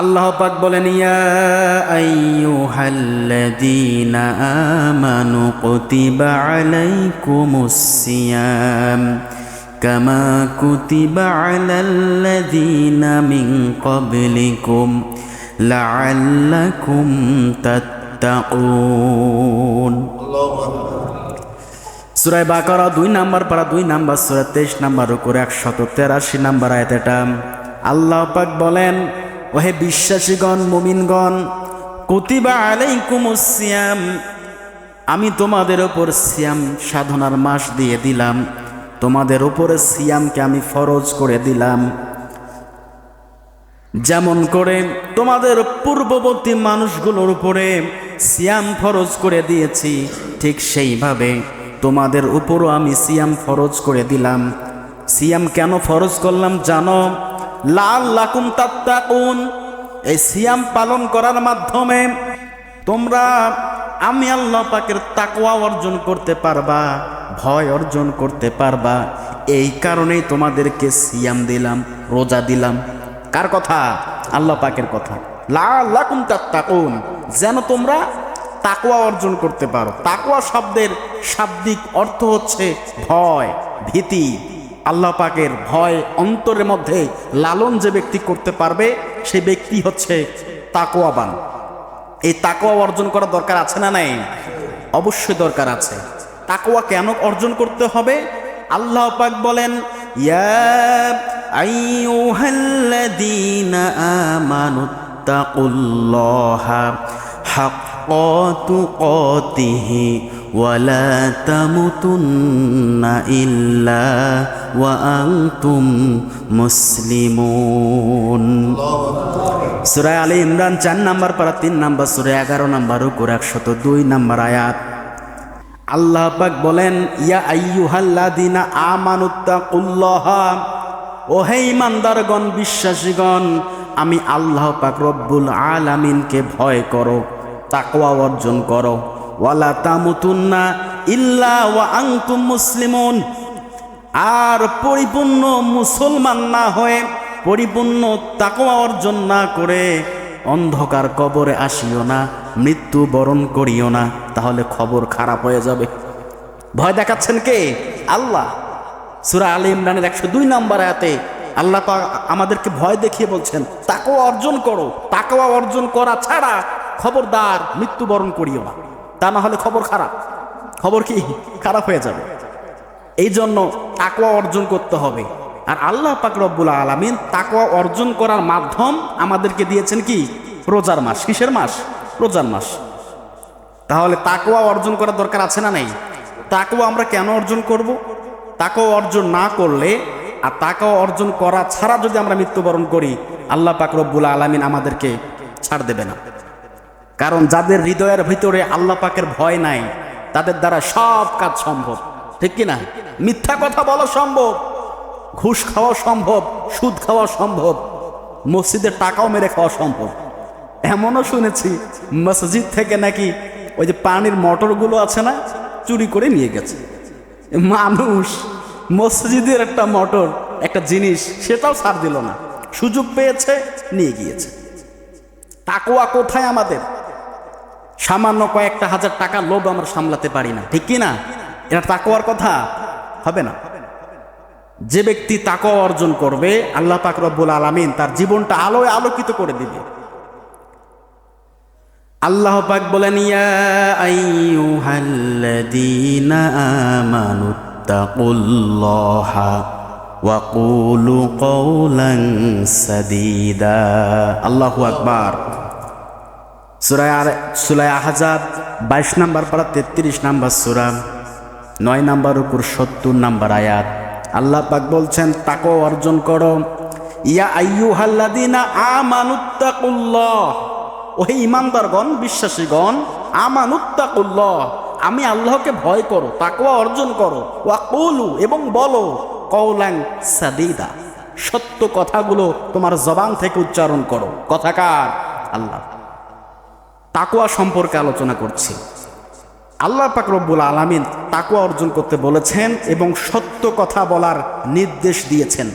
আল্লাহ পাক বলেন ইয়া আইয়ুহাল্লাযীনা আমানু কুতিবা আলাইকুমুস সিয়াম কামা কুতিবা আলাল্লাযীনা মিন ক্বাবলিকুম লাআল্লাকুম তাত্তাকুন সুরায় বাকারা দুই নাম্বার পারা দুই নাম্বার সুরা তেইশ নাম্বার উপরে একশত তেরাশি নাম্বার আয়াত এটা। আল্লাহ পাক বলেন ওহে বিশ্বাসীগণ, মুমিনগণ, কুতিবা আলাইকুমুস সিয়াম। আমি তোমাদের ওপর সিয়াম সাধনার মাস দিয়ে দিলাম। তোমাদের উপরে সিয়ামকে আমি ফরজ করে দিলাম। যেমন করে তোমাদের পূর্ববর্তী মানুষগুলোর উপরে সিয়াম ফরজ করে দিয়েছি, ঠিক সেইভাবে তোমাদের উপরও আমি সিয়াম ফরজ করে দিলাম। সিয়াম কেন ফরজ করলাম জানো? লাল লাকুম তাত্তাকুন। এই সিয়াম পালন করার মাধ্যমে তোমরা আমি আল্লাহ পাকের তাকওয়া অর্জন করতে পারবা, ভয় অর্জন করতে পারবা। এই কারণেই তোমাদেরকে সিয়াম দিলাম, রোজা দিলাম। কার কথা? আল্লাহ পাকের কথা। লাকুম তাত্তাকুন। যেন তোমরা তাকওয়া অর্জন করতে পারো। তাকওয়া শব্দের শাব্দিক অর্থ হচ্ছে ভয়, ভীতি। আল্লাহ পাকের ভয় অন্তরের মধ্যে লালন যে ব্যক্তি করতে পারবে, সে ব্যক্তি হচ্ছে তাকোয়াবান এই তাকোয়া অর্জন করা দরকার আছে না নাই? অবশ্যই দরকার আছে। তাকোয়া কেন অর্জন করতে হবে? আল্লাহ পাক বলেন, ইয়া তামুতুন্না ইল্লা ওয়া আনতুম মুসলিমুন। সুরায় চার নাম্বার পারা, তিন নাম্বার সুরায় এগারো নাম্বার উপর, একশত দুই নাম্বার আয়াত। আল্লাহ পাক বলেন, ইয়া আইয়ুহাল্লাদিনা আমানুত্তাকুল্লাহা, ও হে ইমানদারগণ বিশ্বাসীগণ, আমি আল্লাহ পাক রব্বুল আলামিনকে ভয় করো, তাকওয়া অর্জন করো। ওয়ালা তামুতুন্না ইল্লা ওয়া আনতুম মুসলিমুন। আর পরিপূর্ণ মুসলমান না হয়ে পরিপূর্ণ তাকওয়া অর্জন না করে অন্ধকার কবরে আসিও না, মৃত্যু বরণ করিও না, তাহলে খবর খারাপ হয়ে যাবে। ভয় দেখাচ্ছেন কে? আল্লাহ। সুরা আলী ইমরানের একশো দুই নম্বর আয়াতে আল্লাহ পাক আমাদেরকে ভয় দেখিয়ে বলছেন তাকেও অর্জন করো তাকেও অর্জন করা ছাড়া খবরদার মৃত্যুবরণ করিও না। তা না হলে খবর খারাপ। খবর কি? খারাপ হয়ে যাবে। এই জন্য তাকওয়া অর্জন করতে হবে। আর আল্লাহ পাক রব্বুল আলমিন তাকওয়া অর্জন করার মাধ্যম আমাদেরকে দিয়েছেন কি? রোজার মাস। কিসের মাস? রোজার মাস। তাহলে তাকওয়া অর্জন করার দরকার আছে না নেই? তাকওয়া আমরা কেন অর্জন করব? তাকওয়া অর্জন না করলে আর তাকওয়া অর্জন করা ছাড়া যদি আমরা মৃত্যুবরণ করি, আল্লাহ পাক রব্বুল আলমিন আমাদেরকে ছাড় দেবে না। কারণ যাদের হৃদয়ের ভিতরে আল্লাহ পাকের ভয় নাই, তাদের দ্বারা সব কাজ সম্ভব। ঠিক কি না মিথ্যা কথা বলা সম্ভব, ঘুষ খাওয়া সম্ভব, সুদ খাওয়া সম্ভব মসজিদের টাকাও মেরে খাওয়া সম্ভব। এমনও শুনেছি, মসজিদ থেকে নাকি ওই যে পানির মোটরগুলো আছে না, চুরি করে নিয়ে গেছে। মানুষ, মসজিদের একটা মোটর, একটা জিনিস, সেটাও ছাড় দিল না। সুযোগ পেয়েছে, নিয়ে গিয়েছে। তাকোয়া কোথায় আমাদের? সামান্য কয়েকটা হাজার টাকা লোভ আমরা সামলাতে পারি না। ঠিক কি না এটা তাকোয়ার কথা? হবে না। যে ব্যক্তি তাকওয়া অর্জন করবে, আল্লাহ পাক রব্বুল আলামিন তার জীবনটা আলোয় আলোকিত করে দিবে। আল্লাহ পাক বলেন, ইয়া আল্লাহু আকবার। সূরা আর সূরা আহজাব 22 নাম্বার পারা 33 নাম্বার সূরা 9 নাম্বার উপর 70 নাম্বার আয়াত। আল্লাহ পাক বলছেন তাকো অর্জন করো। ইয়া আইয়ুহাল্লাযীনা আমানুত্তাকুল্লাহ। ওহে ইমানদারগণ, বিশ্বাসীগণ, আমানুত্তাকুল্লাহ। আমি আল্লাহকে ভয় করো, তাকওয়া অর্জন করো। ওয়া কুলু এবং বলো কওলাং সাদিদা। সত্য কথাগুলো তোমার জবান থেকে উচ্চারণ করো। কথাকার আল্লাহ। তাকওয়া সম্পর্কে আলোচনা করছি। আল্লাহ পাক রব্বুল আলামিন তাকুয়া অর্জন করতে বলেছেন এবং সত্য কথা বলার নির্দেশ দিয়েছেন।